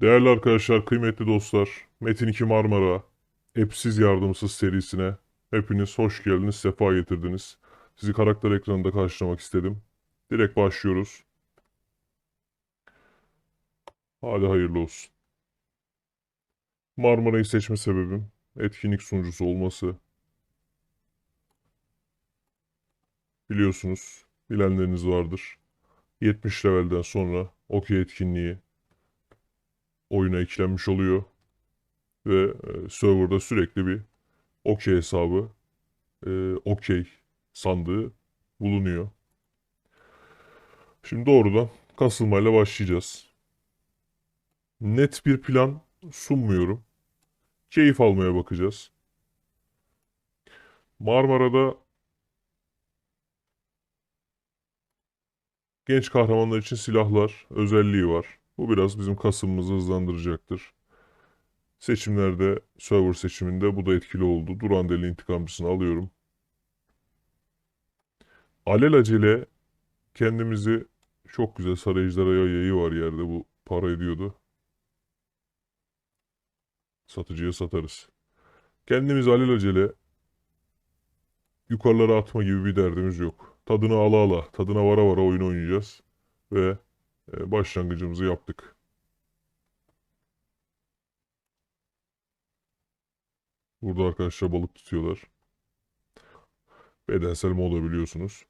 Değerli arkadaşlar, kıymetli dostlar, Metin 2 Marmara, Epsiz Yardımsız serisine hepiniz hoş geldiniz, sefa getirdiniz. Sizi karakter ekranında karşılamak istedim. Direkt başlıyoruz. Hadi hayırlı olsun. Marmara'yı seçme sebebim, etkinlik sunucusu olması. Biliyorsunuz, bilenleriniz vardır. 70 levelden sonra okey etkinliği oyuna eklenmiş oluyor. Ve e, serverda sürekli bir okey hesabı, e, okey sandığı bulunuyor. Şimdi doğrudan kasılmayla başlayacağız. Net bir plan sunmuyorum. Keyif almaya bakacağız. Marmara'da genç kahramanlar için silahlar özelliği var. Bu biraz bizim kasımımızı hızlandıracaktır. Seçimlerde, server seçiminde bu da etkili oldu. Durandeli intikamcısını alıyorum. Alelacele kendimizi çok güzel sarı yayı var yerde bu para ediyordu. Satıcıya satarız. Kendimizi alelacele yukarılara atma gibi bir derdimiz yok. Tadını ala ala, tadına vara vara oyun oynayacağız. Ve başlangıcımızı yaptık. Burada arkadaşlar balık tutuyorlar. Bedensel moda biliyorsunuz.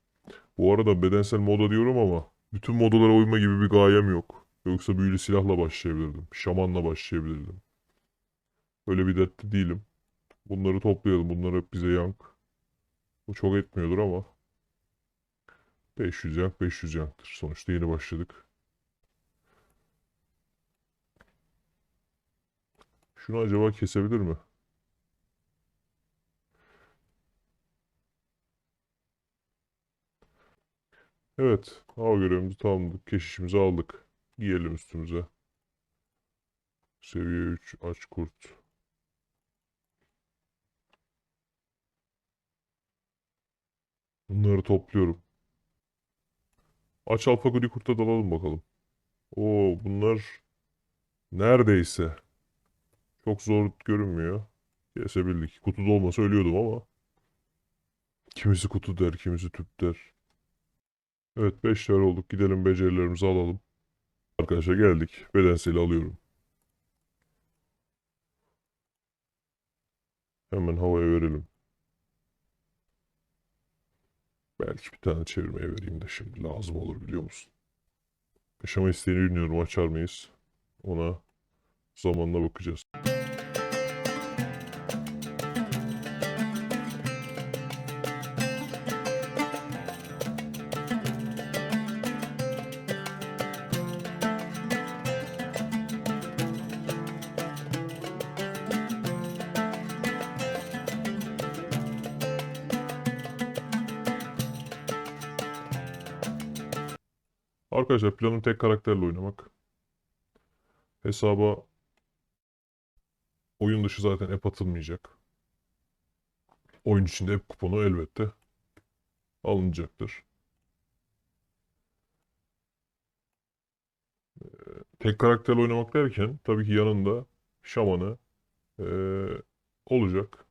Bu arada bedensel moda diyorum ama bütün modalara uyma gibi bir gayem yok. Yoksa büyülü silahla başlayabilirdim. Şamanla başlayabilirdim. Öyle bir dertte değilim. Bunları toplayalım. Bunlar hep bize yank. Bu çok etmiyordur ama 500 yank 500 yanktır. Sonuçta yeni başladık. Şunu acaba kesebilir mi? Evet. Hava görevimizi tamamladık. Keşişimizi aldık. Giyelim üstümüze. Seviye 3 aç kurt. Bunları topluyorum. Aç alfaguri kurta dalalım bakalım. Oo bunlar neredeyse. Çok zor görünmüyor. Kesebildik. Kutuda olmasa ölüyordum ama. Kimisi kutu der, kimisi tüp der. Evet 5 level olduk. Gidelim becerilerimizi alalım. Arkadaşlar geldik. Bedenseli alıyorum. Hemen havaya verelim. Belki bir tane çevirmeye vereyim de şimdi lazım olur biliyor musun? Yaşama isteğini bilmiyorum açar mıyız? Ona zamanla bakacağız. Arkadaşlar planım tek karakterle oynamak. Hesaba oyun dışı zaten app atılmayacak. Oyun içinde app kuponu elbette alınacaktır. Tek karakterle oynamak derken tabii ki yanında şamanı eee, olacak.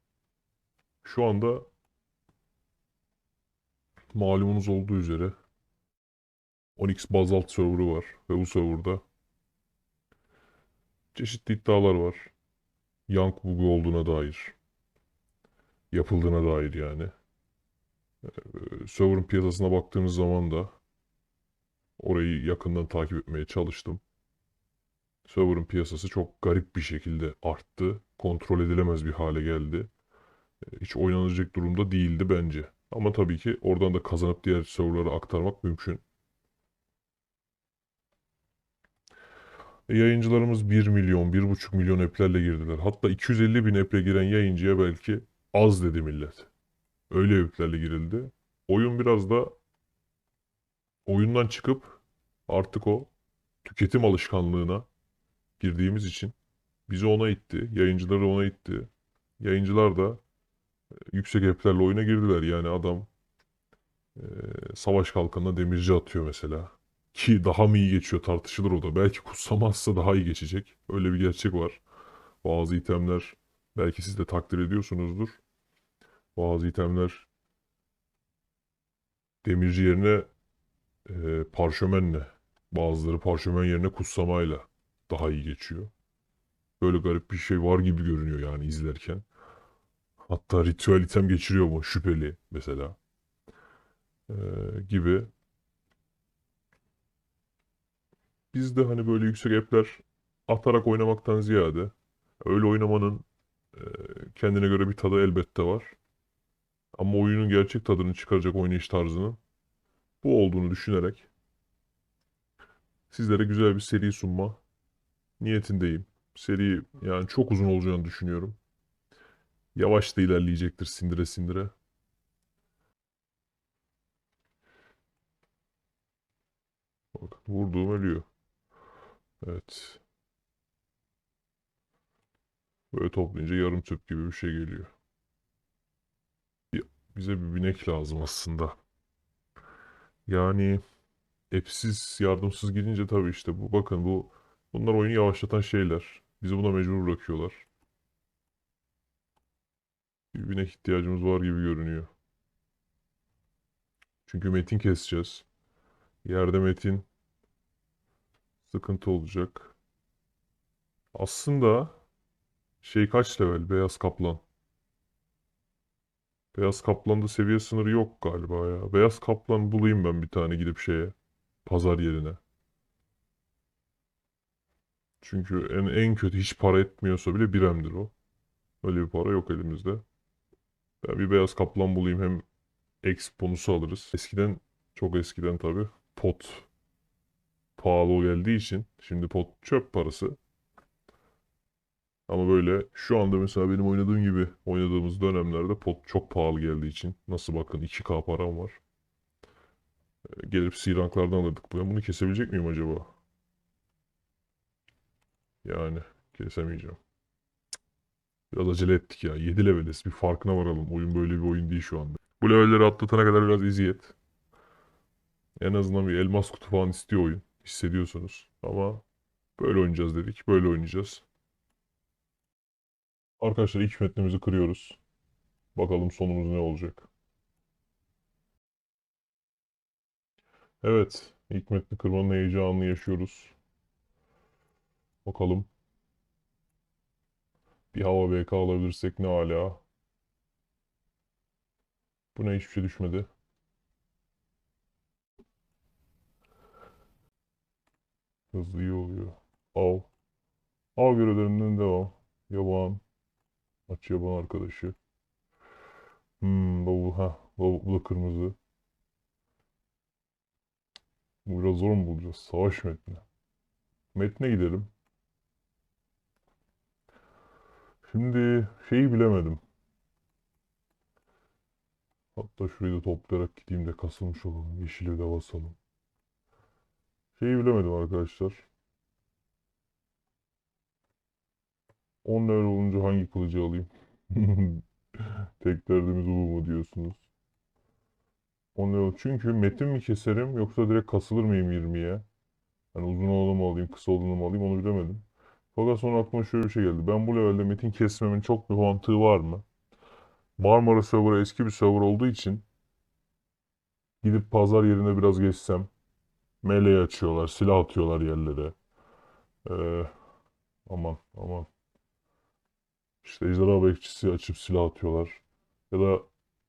Şu anda malumunuz olduğu üzere Onyx Bazalt serverı var ve bu serverda çeşitli iddialar var. Yank bugu olduğuna dair, yapıldığına dair yani. Ee, server'ın piyasasına baktığımız zaman da orayı yakından takip etmeye çalıştım. Server'ın piyasası çok garip bir şekilde arttı. Kontrol edilemez bir hale geldi. Ee, Hiç oynanacak durumda değildi bence. Ama tabii ki oradan da kazanıp diğer serverlara aktarmak mümkün. Yayıncılarımız 1 milyon, 1,5 milyon app'lerle girdiler. Hatta 250 bin app'le giren yayıncıya belki az dedi millet. Öyle app'lerle girildi. Oyun biraz da oyundan çıkıp artık o tüketim alışkanlığına girdiğimiz için bizi ona itti. Yayıncıları ona itti. Yayıncılar da e, yüksek app'lerle oyuna girdiler. Yani adam e, savaş kalkanına demirci atıyor mesela. Ki daha mı iyi geçiyor tartışılır o da. Belki kutsamazsa daha iyi geçecek. Öyle bir gerçek var. Bazı itemler belki siz de takdir ediyorsunuzdur. Bazı itemler demirci yerine e, parşömenle, bazıları parşömen yerine kutsamayla daha iyi geçiyor. Böyle garip bir şey var gibi görünüyor yani izlerken. Hatta ritüel item geçiriyor mu şüpheli mesela E, gibi. Biz de hani böyle yüksek app'ler atarak oynamaktan ziyade öyle oynamanın e, kendine göre bir tadı elbette var. Ama oyunun gerçek tadını çıkaracak oynayış tarzının bu olduğunu düşünerek sizlere güzel bir seri sunma niyetindeyim. Seri yani çok uzun olacağını düşünüyorum. Yavaş da ilerleyecektir sindire sindire. Bak vurduğum ölüyor. Evet. Böyle toplayınca yarım tüp gibi bir şey geliyor. Bize bir binek lazım aslında. Yani app'siz, yardımsız gidince tabii işte bu bakın bu bunlar oyunu yavaşlatan şeyler. Bizi buna mecbur bırakıyorlar. Bir binek ihtiyacımız var gibi görünüyor. Çünkü metin keseceğiz. Yerde metin sıkıntı olacak. Aslında şey kaç level? Beyaz Kaplan. Beyaz Kaplan'da seviye sınırı yok galiba ya. Beyaz Kaplan bulayım ben bir tane gidip şeye. Pazar yerine. Çünkü en, en kötü hiç para etmiyorsa bile biremdir o. Öyle bir para yok elimizde. Ben bir beyaz kaplan bulayım hem exp bonusu alırız. Eskiden çok eskiden tabii pot pahalı geldiği için şimdi pot çöp parası. Ama böyle şu anda mesela benim oynadığım gibi oynadığımız dönemlerde pot çok pahalı geldiği için nasıl bakın 2K param var. E, Gelip C ranklardan alırdık. Ben bunu kesebilecek miyim acaba? Yani kesemeyeceğim. Biraz acele ettik ya. 7 leveliz. Bir farkına varalım. Oyun böyle bir oyun değil şu anda. Bu levelleri atlatana kadar biraz eziyet. En azından bir elmas kutu falan istiyor oyun. Hissediyorsunuz. Ama böyle oynayacağız dedik. Böyle oynayacağız. Arkadaşlar ilk metnimizi kırıyoruz. Bakalım sonumuz ne olacak. Evet. ilk metni kırmanın heyecanını yaşıyoruz. Bakalım. Bir hava BK alabilirsek ne ala. Bu ne hiçbir şey düşmedi. Hızlı iyi oluyor. Av. Av görevlerinden devam. Yaban. Aç yaban arkadaşı. Hmm, bu, ha, bu da kırmızı. Bu biraz zor mu bulacağız? Savaş metni. Metne gidelim. Şimdi şeyi bilemedim. Hatta şurayı da toplayarak gideyim de kasılmış olalım. Yeşili de basalım. Şeyi bilemedim arkadaşlar. 10 level olunca hangi kılıcı alayım? Tek derdimiz bu mu diyorsunuz? 10 level. Çünkü metin mi keserim yoksa direkt kasılır mıyım 20'ye? Hani uzun olanı mı alayım, kısa olanı mı alayım onu bilemedim. Fakat sonra aklıma şöyle bir şey geldi. Ben bu levelde metin kesmemin çok bir mantığı var mı? Marmara serverı eski bir server olduğu için gidip pazar yerine biraz geçsem meleği açıyorlar, silah atıyorlar yerlere. Ee, aman aman. İşte ejderha bekçisi açıp silah atıyorlar. Ya da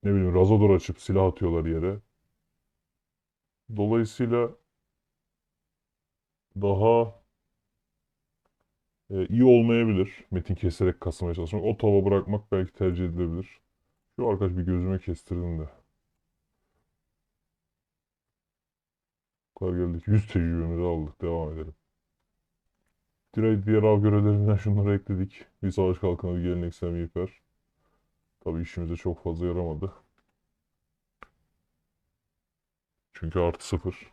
ne bileyim Razador açıp silah atıyorlar yere. Dolayısıyla daha e, iyi olmayabilir. Metin keserek kasmaya çalışmak. O tava bırakmak belki tercih edilebilir. Şu arkadaş bir gözüme kestirdim de. Kadar geldik. 100 tecrübemizi aldık. Devam edelim. Diğer, diğer av görevlerinden şunları ekledik. Bir savaş kalkanı, bir geleneksel miğfer. Tabii işimize çok fazla yaramadı. Çünkü artı sıfır.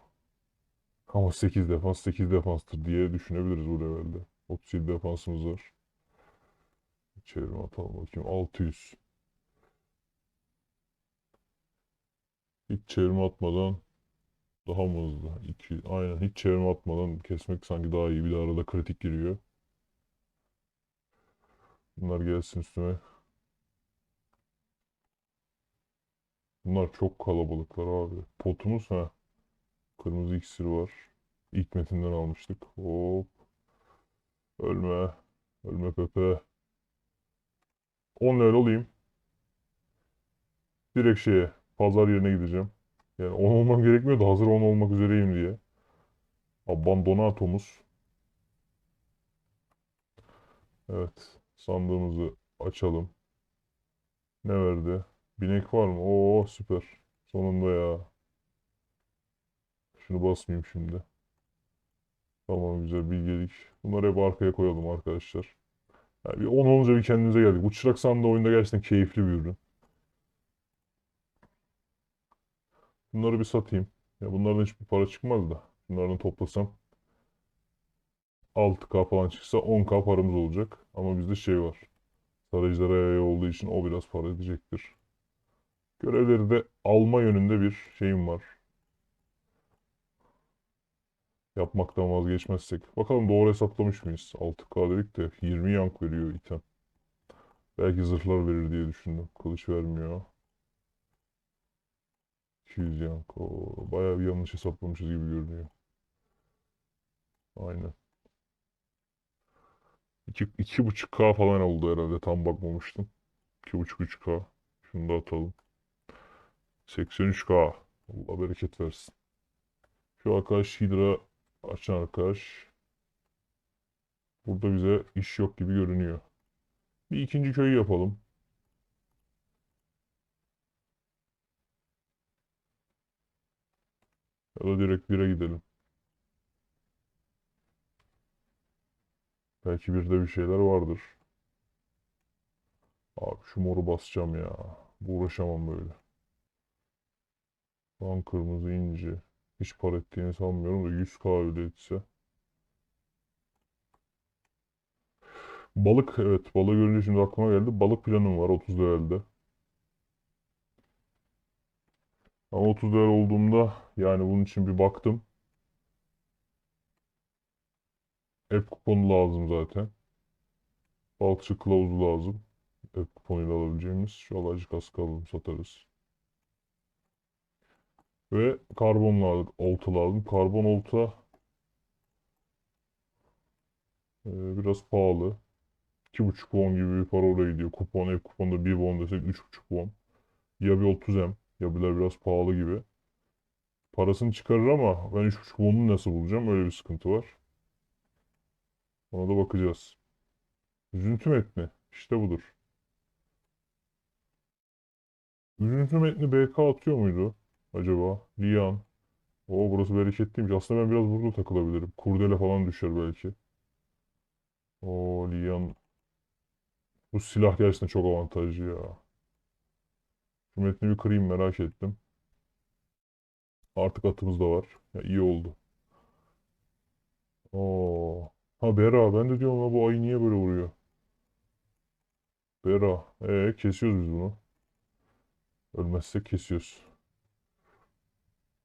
Ama 8 defans 8 defanstır diye düşünebiliriz bu levelde. 37 defansımız var. Çevirme atalım bakayım. 600. Hiç çevirme atmadan Daha mı hızlı? 2. Aynen hiç çevirme atmadan kesmek sanki daha iyi. Bir de arada kritik giriyor. Bunlar gelsin üstüme. Bunlar çok kalabalıklar abi. Potumuz ha. Kırmızı iksir var. İlk metinden almıştık. Hop. Ölme. Ölme Pepe. 10 level olayım. Direkt şeye. Pazar yerine gideceğim. Yani 10 olmam gerekmiyor da hazır 10 olmak üzereyim diye. Abandonatomuz. Evet. Sandığımızı açalım. Ne verdi? Binek var mı? Oo süper. Sonunda ya. Şunu basmayayım şimdi. Tamam güzel bilgelik. Bunları hep arkaya koyalım arkadaşlar. Yani bir 10 olunca bir kendimize geldik. Bu çırak sandığı oyunda gerçekten keyifli bir ürün. Bunları bir satayım. Ya bunlardan hiçbir para çıkmaz da. Bunlardan toplasam 6K falan çıksa 10K paramız olacak. Ama bizde şey var. Sarayıcılara yaya olduğu için o biraz para edecektir. Görevleri de alma yönünde bir şeyim var. Yapmaktan vazgeçmezsek. Bakalım doğru hesaplamış mıyız? 6K dedik de 20 yank veriyor item. Belki zırhlar verir diye düşündüm. Kılıç vermiyor. 200 yank. Oo, bayağı bir yanlış hesaplamışız gibi görünüyor. Aynen. 2, 2.5K falan oldu herhalde. Tam bakmamıştım. 2.5-3K. Şunu da atalım. 83K. Allah bereket versin. Şu arkadaş Hydra açan arkadaş. Burada bize iş yok gibi görünüyor. Bir ikinci köyü yapalım. Ya da direkt bire gidelim. Belki birde bir şeyler vardır. Abi şu moru basacağım ya. Bu uğraşamam böyle. Lan kırmızı inci. Hiç par ettiğini sanmıyorum da 100k öyle etse. Balık evet balığı görünce şimdi aklıma geldi. Balık planım var 30 levelde. Ama 30 level olduğumda yani bunun için bir baktım. App kuponu lazım zaten. Balıkçı kılavuzu lazım. App kuponuyla alabileceğimiz. Şu alacı kaskı alalım satarız. Ve karbon lazım, olta lazım. Karbon olta e, biraz pahalı. 2,5 won gibi bir para oraya gidiyor. Kupon, ev kuponda 1 won desek 3,5 won. Ya bir 30M. Ya birer biraz pahalı gibi. Parasını çıkarır ama ben 3,5 won'u nasıl bulacağım? Öyle bir sıkıntı var. Ona da bakacağız. Üzüntü metni. İşte budur. Üzüntü metni BK atıyor muydu? Acaba? Lian. Oo burası bereketliymiş. Aslında ben biraz burada takılabilirim. Kurdele falan düşer belki. Oo Lian. Bu silah gerçekten çok avantajlı ya. Şu metni bir kırayım merak ettim. Artık atımız da var. Ya iyi oldu. Oo. Ha Bera. Ben de diyorum la bu ayı niye böyle vuruyor? Bera. Ee kesiyoruz biz bunu. Ölmezsek kesiyoruz.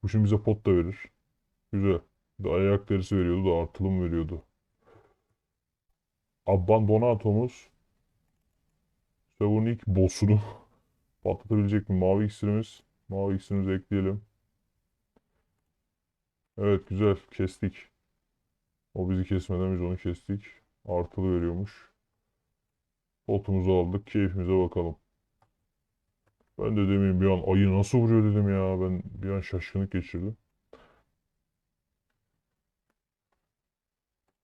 Bu şimdi bize pot da verir. Güzel. De ayak derisi veriyordu da artılım veriyordu. Abbandonatomuz. Server'ın ilk boss'unu patlatabilecek mi? Mavi iksirimiz. Mavi iksirimizi ekleyelim. Evet güzel. Kestik. O bizi kesmeden biz onu kestik. Artılı veriyormuş. Potumuzu aldık. Keyfimize bakalım. Ben de demin bir an ayı nasıl vuruyor dedim ya. Ben bir an şaşkınlık geçirdim.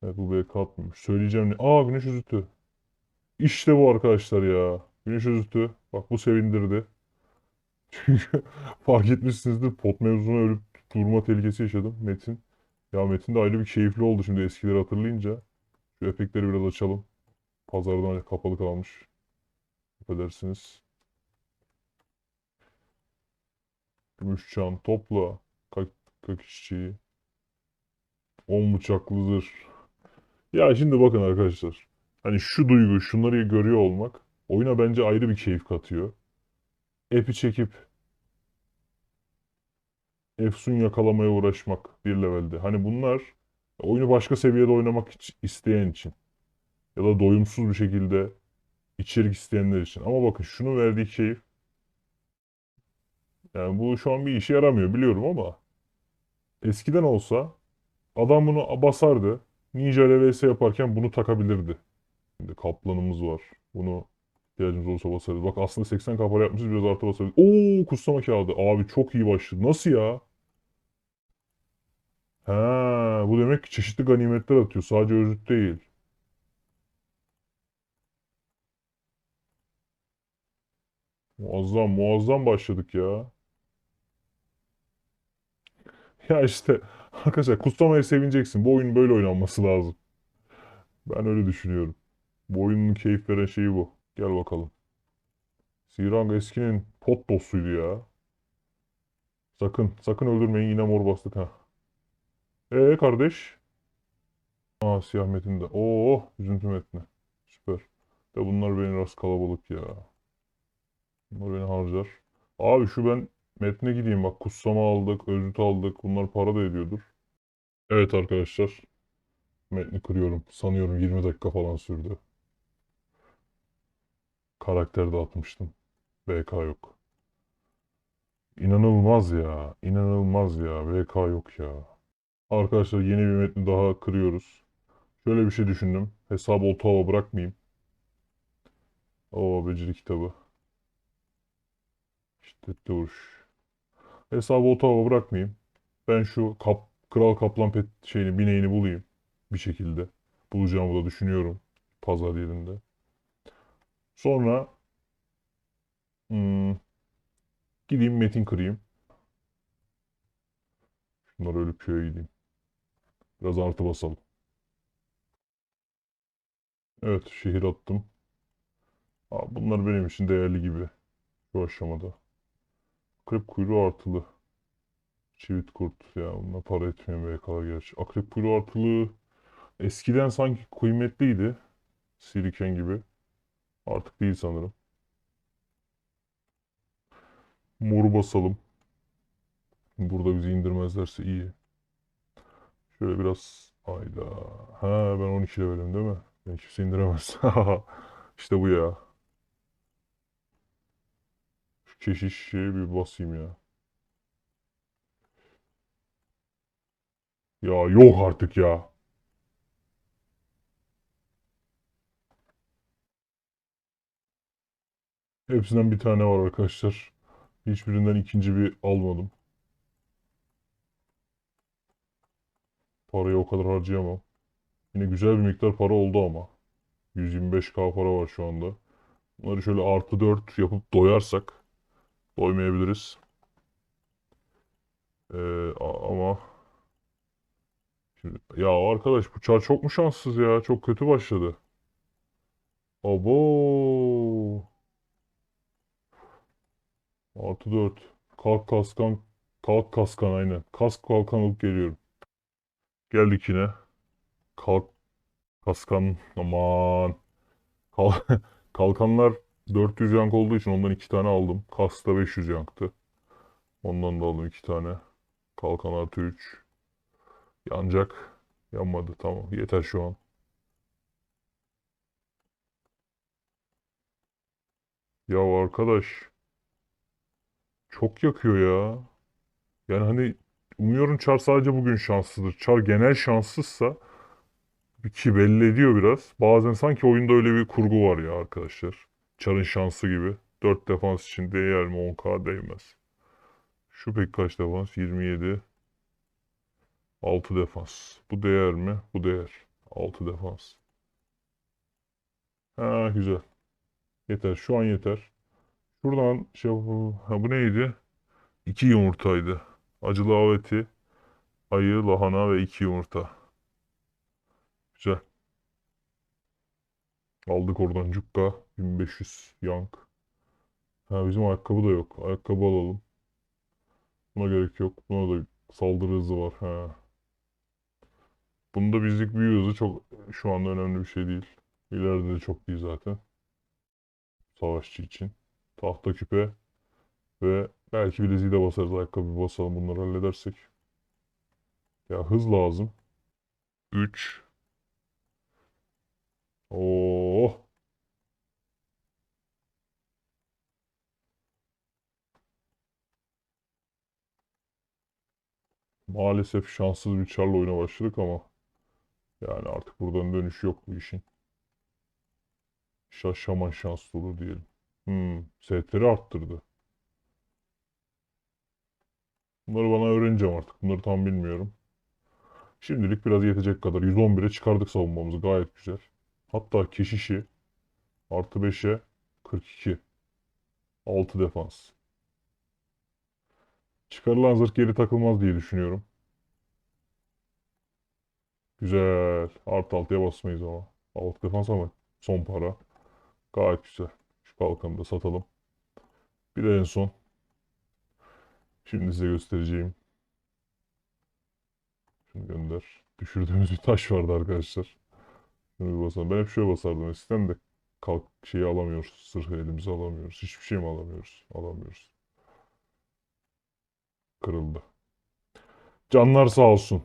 Evet bu BK atmamış. Söyleyeceğim ne? Aa güneş özütü. İşte bu arkadaşlar ya. Güneş özütü. Bak bu sevindirdi. Çünkü fark etmişsinizdir pot mevzuna ölüp durma tehlikesi yaşadım Metin. Ya Metin de ayrı bir keyifli oldu şimdi eskileri hatırlayınca. Şu efektleri biraz açalım. Pazardan kapalı kalmış. Affedersiniz. Gümüş çan topla. Kak, kak çiçeği. 10 bıçaklı zırh. Ya şimdi bakın arkadaşlar. Hani şu duygu, şunları görüyor olmak oyuna bence ayrı bir keyif katıyor. App'i çekip Efsun yakalamaya uğraşmak bir levelde. Hani bunlar oyunu başka seviyede oynamak isteyen için ya da doyumsuz bir şekilde içerik isteyenler için. Ama bakın şunu verdiği keyif yani bu şu an bir işe yaramıyor biliyorum ama eskiden olsa adam bunu basardı. Ninja ile vs yaparken bunu takabilirdi. Şimdi kaplanımız var. Bunu ihtiyacımız olursa basarız. Bak aslında 80 kapara yapmışız biraz artı basarız. Oo kutsama kağıdı. Abi çok iyi başladı. Nasıl ya? Ha, bu demek ki çeşitli ganimetler atıyor. Sadece özüt değil. Muazzam muazzam başladık ya. Ya işte arkadaşlar kutsamayı sevineceksin. Bu oyun böyle oynanması lazım. Ben öyle düşünüyorum. Bu oyunun keyif veren şeyi bu. Gel bakalım. Sirang eskinin pot boss'uydu ya. Sakın, sakın öldürmeyin yine mor bastık ha. Ee kardeş? Aa siyah metin de. Oo üzüntü metni. Süper. De bunlar beni biraz kalabalık ya. Bunlar beni harcar. Abi şu ben metne gideyim bak kutsama aldık, özüt aldık. Bunlar para da ediyordur. Evet arkadaşlar. Metni kırıyorum. Sanıyorum 20 dakika falan sürdü. Karakter de atmıştım. BK yok. İnanılmaz ya. İnanılmaz ya. BK yok ya. Arkadaşlar yeni bir metni daha kırıyoruz. Şöyle bir şey düşündüm. Hesabı otoğa bırakmayayım. Oo beceri kitabı. Şiddetli vuruş. Hesabı otoğa bırakmayayım. Ben şu kap, Kral Kaplan pet şeyini bineğini bulayım. Bir şekilde. Bulacağımı da düşünüyorum. Pazar yerinde. Sonra hmm, gideyim metin kırayım. Şunları ölüp köye gideyim. Biraz artı basalım. Evet şehir attım. Aa, bunlar benim için değerli gibi. Şu aşamada. Akrep kuyruğu artılı. Çivit kurt. Ya bunlar para etmiyor BK'lar gerçi. Akrep kuyruğu artılı eskiden sanki kıymetliydi. Siriken gibi. Artık değil sanırım. Moru basalım. Burada bizi indirmezlerse iyi. Şöyle biraz... Ayda. Ha ben 12 levelim değil mi? Beni kimse indiremez. İşte bu ya. Şu keşiş şeye bir basayım ya. Ya yok artık ya. Hepsinden bir tane var arkadaşlar. Hiçbirinden ikinci bir almadım. Parayı o kadar harcayamam. Yine güzel bir miktar para oldu ama. 125k para var şu anda. Bunları şöyle artı 4 yapıp doyarsak doymayabiliriz. Ee, ama şimdi, ya arkadaş bu çar çok mu şanssız ya? Çok kötü başladı. Abo. Artı 4. Kalk kaskan. Kalk kaskan aynen. Kask kalkan alıp geliyorum. Geldik yine. Kalk kaskan. Aman. Kal kalkanlar 400 yank olduğu için ondan 2 tane aldım. Kask da 500 yanktı. Ondan da aldım 2 tane. Kalkan artı 3. Yanacak. Yanmadı. Tamam. Yeter şu an. Ya arkadaş. Çok yakıyor ya. Yani hani umuyorum Char sadece bugün şanssızdır. Char genel şanssızsa ki belli ediyor biraz. Bazen sanki oyunda öyle bir kurgu var ya arkadaşlar. Char'ın şansı gibi. 4 defans için değer mi? 10k değmez. Şu pek kaç defans? 27. 6 defans. Bu değer mi? Bu değer. 6 defans. Ha güzel. Yeter. Şu an yeter. Şuradan şey. Ha bu neydi? 2 yumurtaydı. Acılı av eti, ayı, lahana ve 2 yumurta. Güzel. Aldık oradan cukka. 1500 yank. Ha bizim ayakkabı da yok. Ayakkabı alalım. Buna gerek yok. Buna da saldırı hızı var. Ha. Bunda bizlik büyü hızı çok şu anda önemli bir şey değil. İleride de çok iyi zaten. Savaşçı için. Tahta küpe ve Belki bileziği de basarız. Ayakkabı basalım. Bunları halledersek. Ya hız lazım. 3. Oh. Maalesef şanssız bir çarla oyuna başladık ama yani artık buradan dönüş yok bu işin. Şaşaman şanslı olur diyelim. Hmm, STR arttırdı. Bunları bana öğreneceğim artık. Bunları tam bilmiyorum. Şimdilik biraz yetecek kadar. 111'e çıkardık savunmamızı. Gayet güzel. Hatta keşişi artı 5'e 42. 6 defans. Çıkarılan zırh geri takılmaz diye düşünüyorum. Güzel. Artı 6'ya basmayız ama. 6 defans ama son para. Gayet güzel. Şu kalkanı da satalım. Bir de en son. Şimdi size göstereceğim. Şunu gönder. Düşürdüğümüz bir taş vardı arkadaşlar. Şunu bir basalım. Ben hep şöyle basardım eskiden de kalk şeyi alamıyoruz. Sırhı elimize alamıyoruz. Hiçbir şey mi alamıyoruz? Alamıyoruz. Kırıldı. Canlar sağ olsun.